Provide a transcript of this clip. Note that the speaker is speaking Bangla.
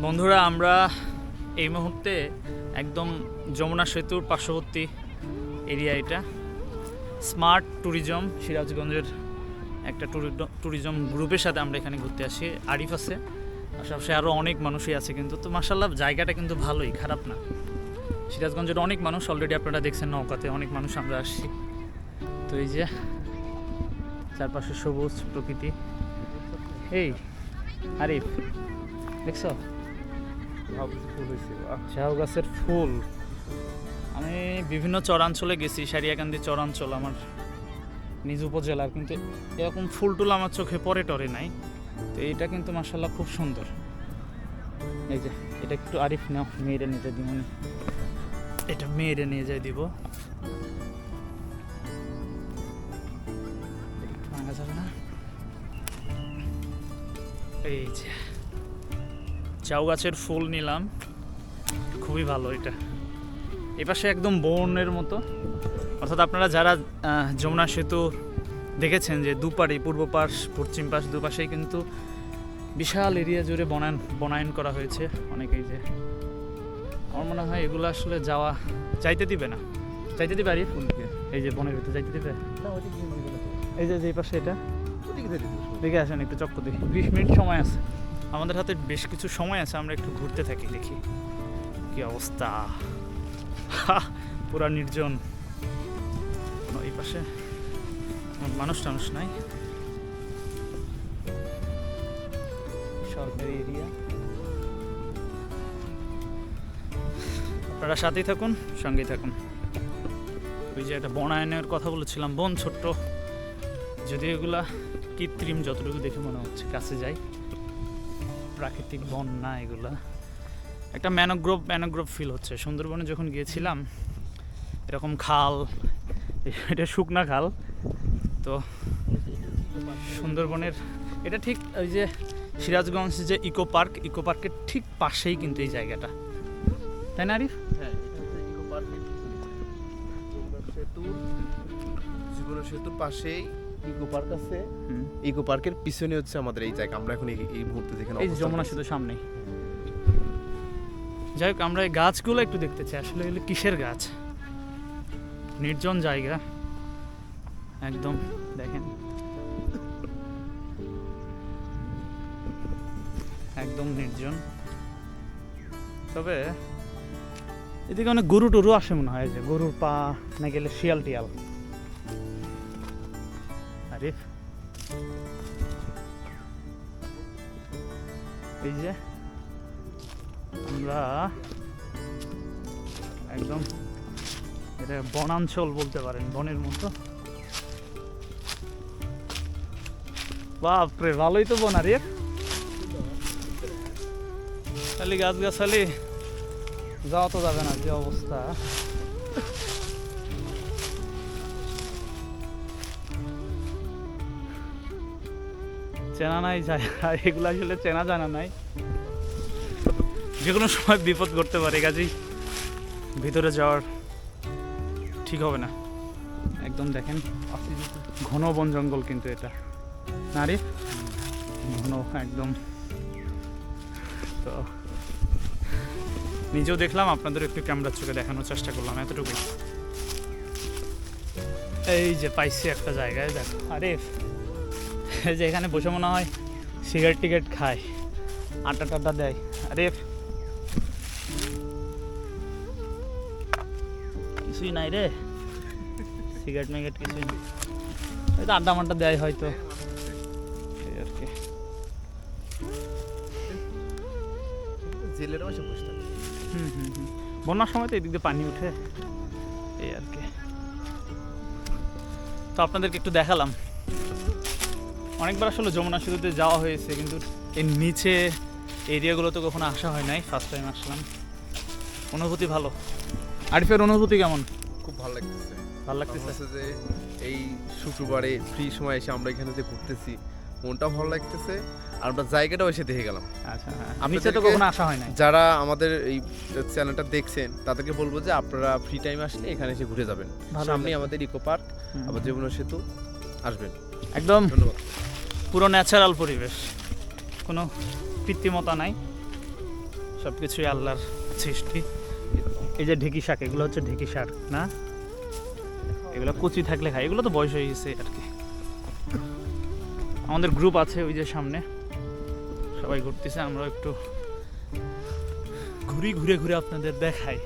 বন্ধুরা, আমরা এই মুহূর্তে একদম যমুনা সেতুর পার্শ্ববর্তী এরিয়া এটা। স্মার্ট ট্যুরিজম, সিরাজগঞ্জের একটা ট্যুরি- ট্যুরিজম গ্রুপের সাথে আমরা এখানে ঘুরতে আসি। আরিফ আছে আশেপাশে আরও অনেক মানুষই আছে কিন্তু, তো মাসাল্লাহ জায়গাটা কিন্তু ভালোই, খারাপ না। সিরাজগঞ্জের অনেক মানুষ অলরেডি আপনারা দেখছেন নৌকাতে, অনেক মানুষ আমরা আসছি। তো এই যে, চারপাশে সবুজ প্রকৃতি। এই, আরিফ, দেখছ? ঝাউ গাছের ফুল। আমি বিভিন্ন চরাঞ্চলে গেছি, সারিয়াকান্দি চরাঞ্চল আমার নিজ উপজেলার, কিন্তু এরকম ফুল টুল আমার চোখে পরে টরে নাই। তো এইটা কিন্তু মাসাল্লাহ খুব সুন্দর। এই যে, এটা একটু আরিফ নাও, মেয়েরে নিতে দিব এটা মেয়েরে নিয়ে যাই দিব। যাবে না? এই যে। চাউ গাছের ফুল নিলাম। খুবই ভালো এটা। এপাশে একদম বনের মতো। অর্থাৎ আপনারা যারা যমুনা সেতু দেখেছেন যে দুপারে পূর্ব পাশ পশ্চিম পাশ দুপাশেই কিন্তু বিশাল এরিয়া জুড়ে বনায়ন বনায়ন করা হয়েছে অনেকেই যে। আমার মনে হয় এগুলো আসলে যাওয়া যাইতে দিবে না। যাইতে দিবে আরিফ? এই যে বনের ভিতরে যাইতে দিবে? এই যে যে এই পাশে এটা। দেখে আসেন একটু চক্কর দেখি বিশ মিনিট সময় আছে। আমাদের হাতে বেশ কিছু সময় আছে, আমরা একটু ঘুরতে থাকি, দেখি। কি অবস্থা? পুরা নির্জন। এই পাশে মানুষ টানুষ নাই? সরকারি এরিয়া। আপনারা সাথেই থাকুন, সঙ্গেই থাকুন। ওই যে একটা বনায়নের কথা বলেছিলাম, বন ছোট্ট। যদি এগুলা কৃত্রিম, যতটুকু দেখে মনে হচ্ছে, কাছে যাই। প্রাকৃতিক বন না এগুলা। একটা ম্যানোগ্রোভ ম্যানোগ্রোভ ফিল হচ্ছে। সুন্দরবনে যখন গিয়েছিলাম, এরকম খাল, এটা শুকনা খাল, তো সুন্দরবনের, এটা ঠিক ওই যে সিরাজগঞ্জ যে ইকো পার্ক, ইকো পার্কের ঠিক পাশেই কিন্তু এই জায়গাটা। তাই না, আরিফ? সেতুর পাশেই ইকো পার্ক আছে। ইকো পার্কের পিছনে হচ্ছে আমাদের এই জায়গা আমরা এখন এই- মুহূর্তে যেখানে এই যমুনা সেতু সামনেই। যাই হোক আমরা এই গাছগুলো একটু দেখতে চাই। আসলে এগুলো কিসের গাছ? নির্জন জায়গা। একদম দেখেন। একদম নির্জন। তবে এদিকে অনেক গরু টরু আসে মনে হয় যে গরুর পা না গেলে শিয়াল টিয়াল। আরে। এই যে, আমরা একদম এটা বনাঞ্চল বলতে পারেন, বনের মতো। বাপরে, ভালোই তো বন আরে। খালি গাছ গাছালি যাওয়া তো যাবে না, যে অবস্থা। চেনা নাই জায়গা এগুলো আসলে চেনা জানা নাই। যে কোনো সময় বিপদ ঘটতে পারে কাজেই ভিতরে যাওয়ার ঠিক হবে না। একদম দেখেন, ঘন বন জঙ্গল কিন্তু এটা। নারী ঘন, একদম। তো, নিজেও দেখলাম, আপনাদের একটু ক্যামেরার চোখে দেখানোর চেষ্টা করলাম, এতটুকুই। এই যে পাইছি একটা জায়গায়, দেখো। আরে যে এখানে বসে মনে হয় সিগারেট টিকেট খায়। আটা টাটা দেয়। আরে কিছুই নাই রে। সিগারেট মিগারেট কিছুই নেই। এই তো আড্ডা মাড্ডা দেয় হয়তো। এই আর কি। বসে। হুম হুম হুম। বন্যার সময় তো এদিক দিয়ে পানি উঠে। এই আর কি। তো আপনাদেরকে একটু দেখালাম। অনেকবার আসলে যমুনা সেতুতে যাওয়া হয়েছে কিন্তু এর নিচে এরিয়াগুলো তো কখনো আসা হয় নাই ফার্স্ট টাইম আসলাম। অনুভূতি ভালো। আরিফের অনুভূতি কেমন? খুব ভালো লাগতেছে। ভালো লাগতেছে? যে এই শুক্রবারে ফ্রি সময় এসে আমরা এখানে যে ঘুরতেছি মনটাও ভালো লাগতেছে আর আমরা জায়গাটাও এসে দেখে গেলাম। আচ্ছা হ্যাঁ। নিচে তো কখনো আসা হয় নাই। যারা আমাদের এই চ্যানেলটা দেখছেন তাদেরকে বলব যে আপনারা ফ্রি টাইম আসলে এখানে এসে ঘুরে যাবেন। সামনে আমাদের ইকো পার্ক। আবার যমুনা সেতু আসবেন। একদম। ধন্যবাদ। পুরো ন্যাচারাল পরিবেশ। কোনো কৃত্রিমতা নাই। সব কিছুই আল্লাহর সৃষ্টি। এই যে ঢেকি শাক, এগুলো হচ্ছে ঢেকি শাক, না? এগুলো কচি থাকলে খাই এগুলো তো বয়স হয়ে গেছে আর কি। আমাদের গ্রুপ আছে ওই যে সামনে। সবাই ঘুরতেছে আমরা একটু ঘুরি ঘুরে ঘুরে আপনাদের দেখাই।